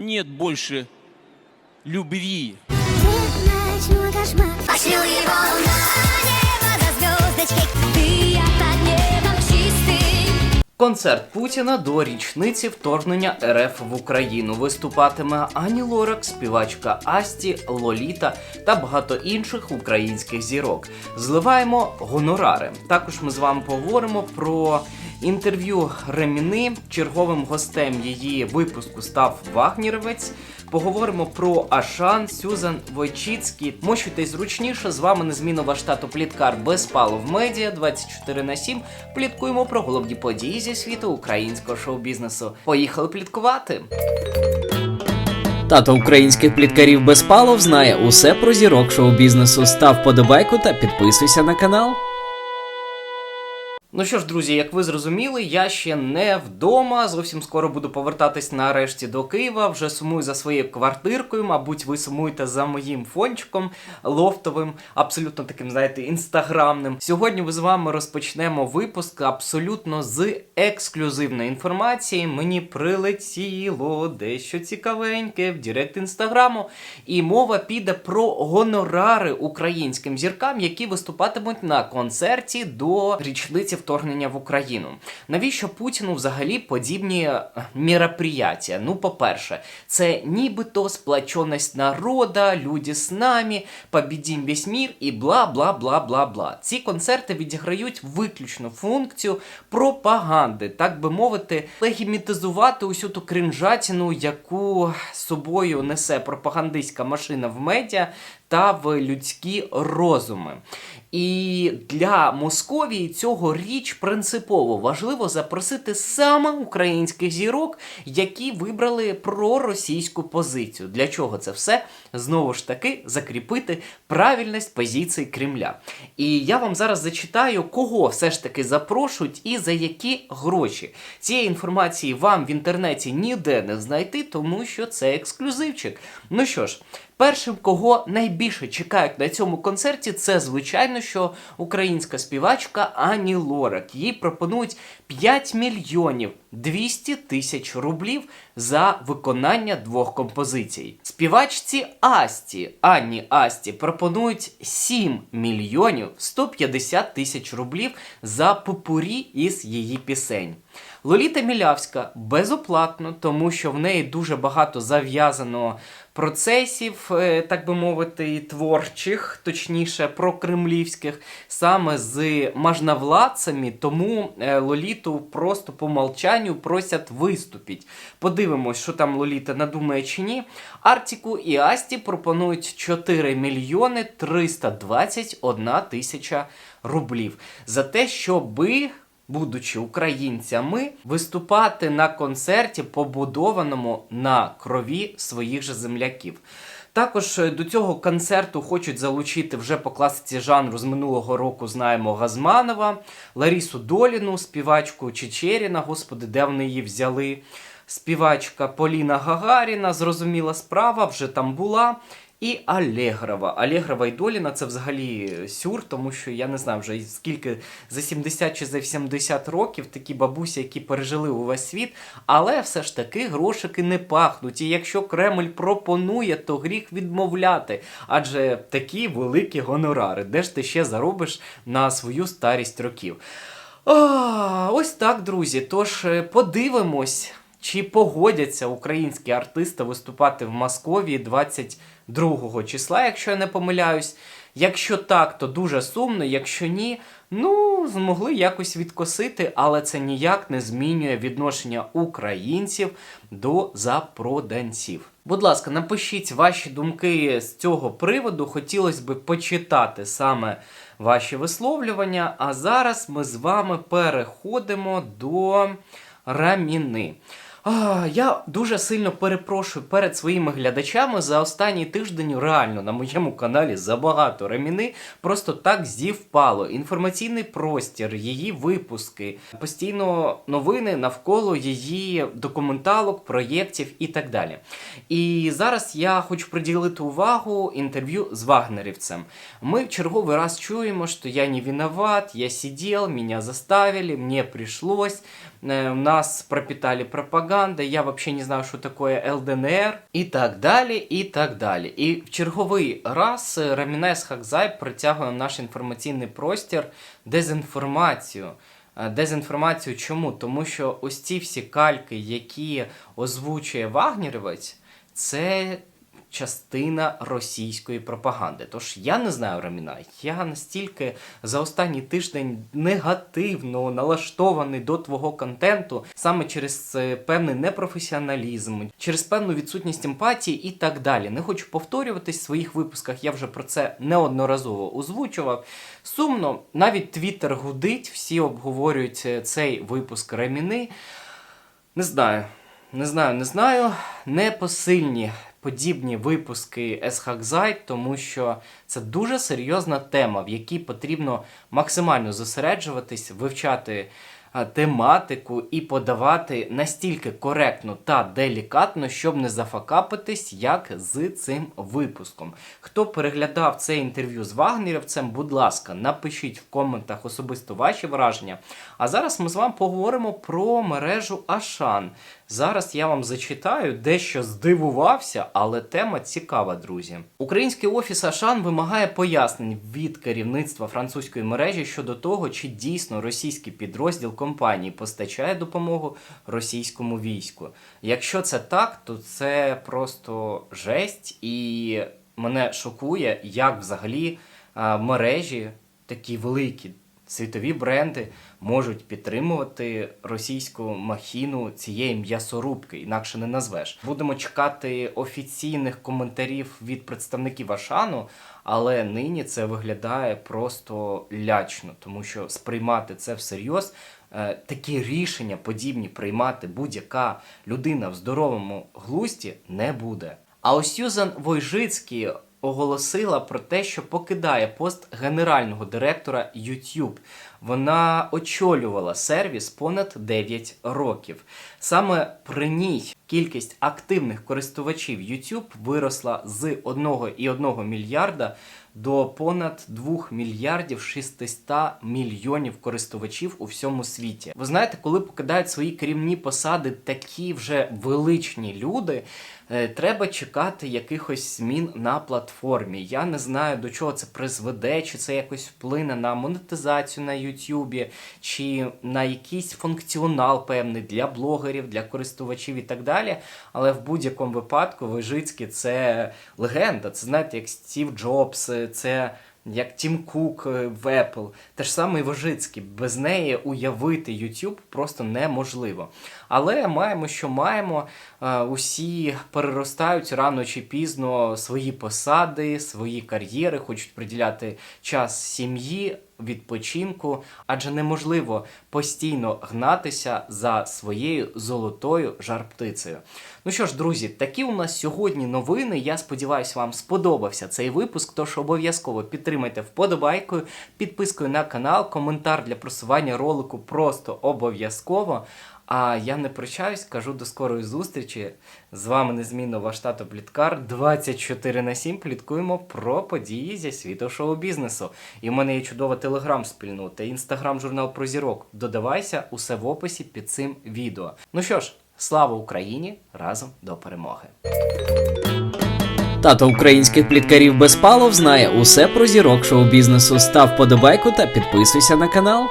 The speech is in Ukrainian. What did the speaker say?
нет больше любви. Концерт Путіна до річниці вторгнення РФ в Україну виступатиме Ані Лорак, співачка Асті, Лоліта та багато інших українських зірок. Зливаємо гонорари. Також ми з вами поговоримо про інтерв'ю Реміни. Черговим гостем її випуску став Вагнєрівець. Поговоримо про Ашан, Сюзан Войчицький. Мощуйтесь зручніше. З вами незмінно ваш тато Пліткар Безпалов Медіа 24 на 7. Пліткуємо про головні події зі світу українського шоу-бізнесу. Поїхали пліткувати. Тато українських пліткарів Безпалов знає усе про зірок шоу-бізнесу. Став подобайку та підписуйся на канал. Ну що ж, друзі, як ви зрозуміли, я ще не вдома. Зовсім скоро буду повертатись нарешті до Києва. Вже сумую за своєю квартиркою. Мабуть, ви сумуєте за моїм фончиком лофтовим, абсолютно таким, знаєте, інстаграмним. Сьогодні ми з вами розпочнемо випуск абсолютно з ексклюзивної інформації. Мені прилетіло дещо цікавеньке в Директ інстаграму. І мова піде про гонорари українським зіркам, які виступатимуть на концерті до річниці вторгнення в Україну. Навіщо Путіну взагалі подібні е, мероприятия? Ну, по-перше, це нібито сплоченість народа, люди з нами, побідім весь мір і бла бла бла бла бла. Ці концерти відіграють виключно функцію пропаганди, так би мовити, легімітизувати усю ту кринжатіну, яку собою несе пропагандистська машина в медіа та в людські розуми. І для Московії цього річ принципово важливо запросити саме українських зірок, які вибрали проросійську позицію. Для чого це все? Знову ж таки, закріпити правильність позиції Кремля. І я вам зараз зачитаю, кого все ж таки запрошують і за які гроші. Цієї інформації вам в інтернеті ніде не знайти, тому що це ексклюзивчик. Ну що ж. Першим, кого найбільше чекають на цьому концерті, це звичайно, що українська співачка Ані Лорак. Їй пропонують 5 мільйонів 200 тисяч рублів за виконання двох композицій. Співачці Асті Анні Асті пропонують 7 мільйонів 150 тисяч рублів за попурі із її пісень. Лоліта Мілявська безоплатно, тому що в неї дуже багато зав'язано процесів, е, так би мовити, творчих, точніше, прокремлівських, саме з можновладцями, тому е, Лоліту просто по молчанню просять виступити. Подивимось, що там Лоліта надумає чи ні. Артіку і Асті пропонують 4 мільйони 321 тисяча рублів за те, щоби будучи українцями, виступати на концерті, побудованому на крові своїх же земляків. Також е, до цього концерту хочуть залучити вже по класиці жанру з минулого року знаємо Газманова, Ларісу Доліну, співачку Чечеріна, господи, де вони її взяли. Співачка Поліна Гагаріна, зрозуміла справа, вже там була. І Алегрова. Алегрова і Доліна це взагалі сюр, тому що я не знаю вже скільки за 70 чи за 80 років такі бабусі, які пережили увесь світ, але все ж таки грошики не пахнуть. І якщо Кремль пропонує, то гріх відмовляти. Адже такі великі гонорари. Де ж ти ще заробиш на свою старість років? А, ось так, друзі. Тож е, подивимось. Чи погодяться українські артисти виступати в Московії 22 числа, якщо я не помиляюсь? Якщо так, то дуже сумно, якщо ні, ну змогли якось відкосити, але це ніяк не змінює відношення українців до запроданців. Будь ласка, напишіть ваші думки з цього приводу. Хотілося б почитати саме ваші висловлювання. А зараз ми з вами переходимо до раміни. А, я дуже сильно перепрошую перед своїми глядачами за останній тиждень. Реально на моєму каналі забагато реміни. Просто так зівпало. Інформаційний простір, її випуски, постійно новини навколо її документалок, проєктів і так далі. І зараз я хочу приділити увагу інтерв'ю з Вагнерівцем. Ми в черговий раз чуємо, що я не виноват, я сидів, мене заставили, мені прийшлось. Э, нас пропитали пропагандой, я вообще не знаю, що таке ЛДНР, і так далі, і так далі. І в черговий раз е, Рамінес Хакзай притягує в наш інформаційний простір дезінформацію. Е, Дезінформацію чому? Тому що ось ці всі кальки, які озвучує Вагнерівець, це частина російської пропаганди. Тож я не знаю, Раміна, я настільки за останній тиждень негативно налаштований до твого контенту саме через е, певний непрофесіоналізм, через певну відсутність емпатії і так далі. Не хочу повторюватись в своїх випусках, я вже про це неодноразово озвучував. Сумно, навіть Твіттер гудить, всі обговорюють е, цей випуск Реміни. Не знаю, не знаю, не знаю. Непосильні подібні випуски Есхакзайт, тому що це дуже серйозна тема, в якій потрібно максимально зосереджуватись, вивчати тематику і подавати настільки коректно та делікатно, щоб не зафакапитись, як з цим випуском. Хто переглядав це інтерв'ю з Вагнерівцем, будь ласка, напишіть в коментах особисто ваші враження. А зараз ми з вами поговоримо про мережу Ашан. Зараз я вам зачитаю, дещо здивувався, але тема цікава, друзі. Український офіс Ашан вимагає пояснень від керівництва французької мережі щодо того, чи дійсно російський підрозділ компанії постачає допомогу російському війську. Якщо це так, то це просто жесть, і мене шокує, як взагалі мережі такі великі світові бренди можуть підтримувати російську махіну цієї м'ясорубки, інакше не назвеш. Будемо чекати офіційних коментарів від представників Ашану, але нині це виглядає просто лячно, тому що сприймати це всерйоз. Е, Такі рішення подібні приймати будь-яка людина в здоровому глузді не буде. А ось Сюзан Войжицький оголосила про те, що покидає пост генерального директора YouTube. Вона очолювала сервіс понад 9 років. Саме при ній кількість активних користувачів YouTube виросла з 1,1 мільярда до понад 2 мільярдів 600 мільйонів користувачів у всьому світі. Ви знаєте, коли покидають свої керівні посади такі вже величні люди, е, треба чекати якихось змін на платформі. Я не знаю, до чого це призведе, чи це якось вплине на монетизацію на Ютубі, чи на якийсь функціонал певний для блогерів, для користувачів і так далі. Але в будь-якому випадку Вижицький це легенда. Це знаєте, як Стів Джобс, е, це. Як Тім Кук е, в Apple, те ж саме і Вожицький. Без неї уявити YouTube просто неможливо. Але маємо, що маємо. Е, Усі переростають рано чи пізно свої посади, свої кар'єри, хочуть приділяти час сім'ї, відпочинку, адже неможливо постійно гнатися за своєю золотою жарптицею. Ну що ж, друзі, такі у нас сьогодні новини. Я сподіваюся, вам сподобався цей випуск. Тож обов'язково підтримайте вподобайкою, підпискою на канал, коментар для просування ролику просто обов'язково. А я не прощаюсь, кажу до скорої зустрічі. З вами незмінно ваш тато Пліткар. 24 на 7 пліткуємо про події зі світу шоу-бізнесу. І в мене є чудова телеграм-спільнота, інстаграм-журнал про зірок. Додавайся усе в описі під цим відео. Ну що ж, слава Україні! Разом до перемоги! Тато українських пліткарів без палов знає усе про зірок шоу-бізнесу. Став подобайку та підписуйся на канал.